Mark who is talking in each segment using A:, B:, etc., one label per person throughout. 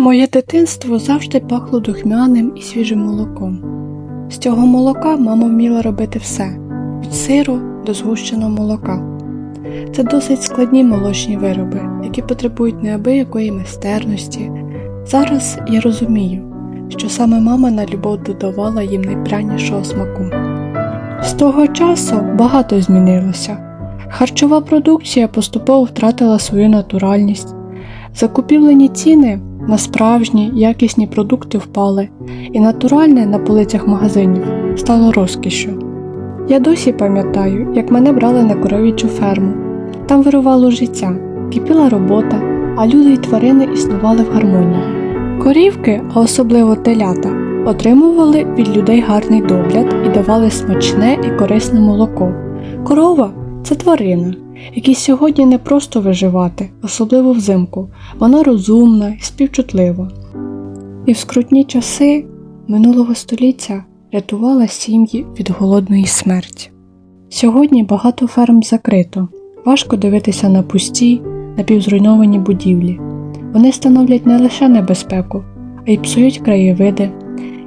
A: Моє дитинство завжди пахло духмяним і свіжим молоком. З цього молока мама вміла робити все від сиру до згущеного молока. Це досить складні молочні вироби, які потребують неабиякої майстерності. Зараз я розумію, що саме мама на любов додавала їм найпрянішого смаку. З того часу багато змінилося. Харчова продукція поступово втратила свою натуральність. Закупівлені ціни на справжні якісні продукти впали, і натуральне на полицях магазинів стало розкішшю. Я досі пам'ятаю, як мене брали на коров'ячу ферму. Там вирувало життя, кипіла робота, а люди й тварини існували в гармонії. Корівки, а особливо телята, отримували від людей гарний догляд і давали смачне і корисне молоко. Корова це тварина, якій сьогодні не просто виживати, особливо взимку. Вона розумна і співчутлива. І в скрутні часи минулого століття рятувала сім'ї від голодної смерті. Сьогодні багато ферм закрито, важко дивитися на пусті, напівзруйновані будівлі. Вони становлять не лише небезпеку, а й псують краєвиди.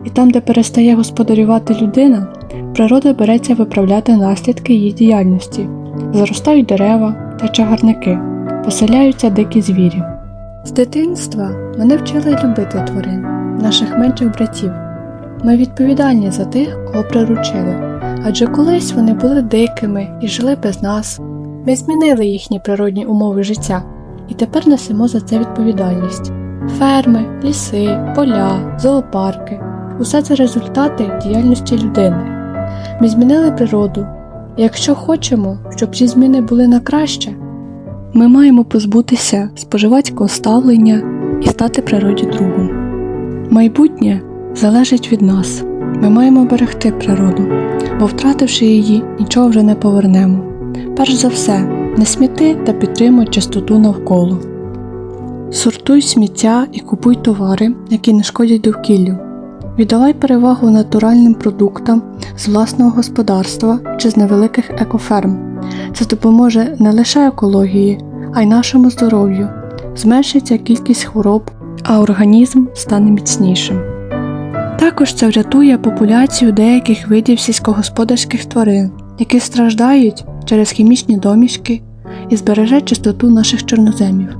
A: І там, де перестає господарювати людина, природа береться виправляти наслідки її діяльності. Заростають дерева та чагарники, поселяються дикі звірі. З дитинства мене вчили любити тварин, наших менших братів. Ми відповідальні за тих, кого приручили, адже колись вони були дикими і жили без нас. Ми змінили їхні природні умови життя і тепер несемо за це відповідальність. Ферми, ліси, поля, зоопарки усе це результати діяльності людини. Ми змінили природу, якщо хочемо, щоб ці зміни були на краще, ми маємо позбутися споживацького ставлення і стати природі другом. Майбутнє залежить від нас. Ми маємо берегти природу, бо втративши її, нічого вже не повернемо. Перш за все, не сміти та підтримуй чистоту навколо. Сортуй сміття і купуй товари, які не шкодять довкіллю. Віддавай перевагу натуральним продуктам з власного господарства чи з невеликих екоферм. Це допоможе не лише екології, а й нашому здоров'ю. Зменшиться кількість хвороб, а організм стане міцнішим. Також це врятує популяцію деяких видів сільськогосподарських тварин, які страждають через хімічні домішки і збереже чистоту наших чорноземів,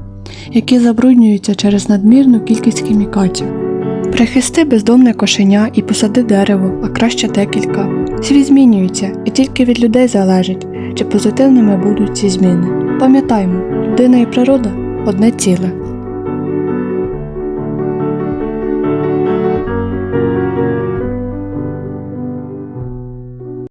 A: які забруднюються через надмірну кількість хімікатів. Прихисти бездомне кошеня і посади дерево, а краще декілька. Світ змінюється, і тільки від людей залежить, чи позитивними будуть ці зміни. Пам'ятаймо, людина і природа одне ціле.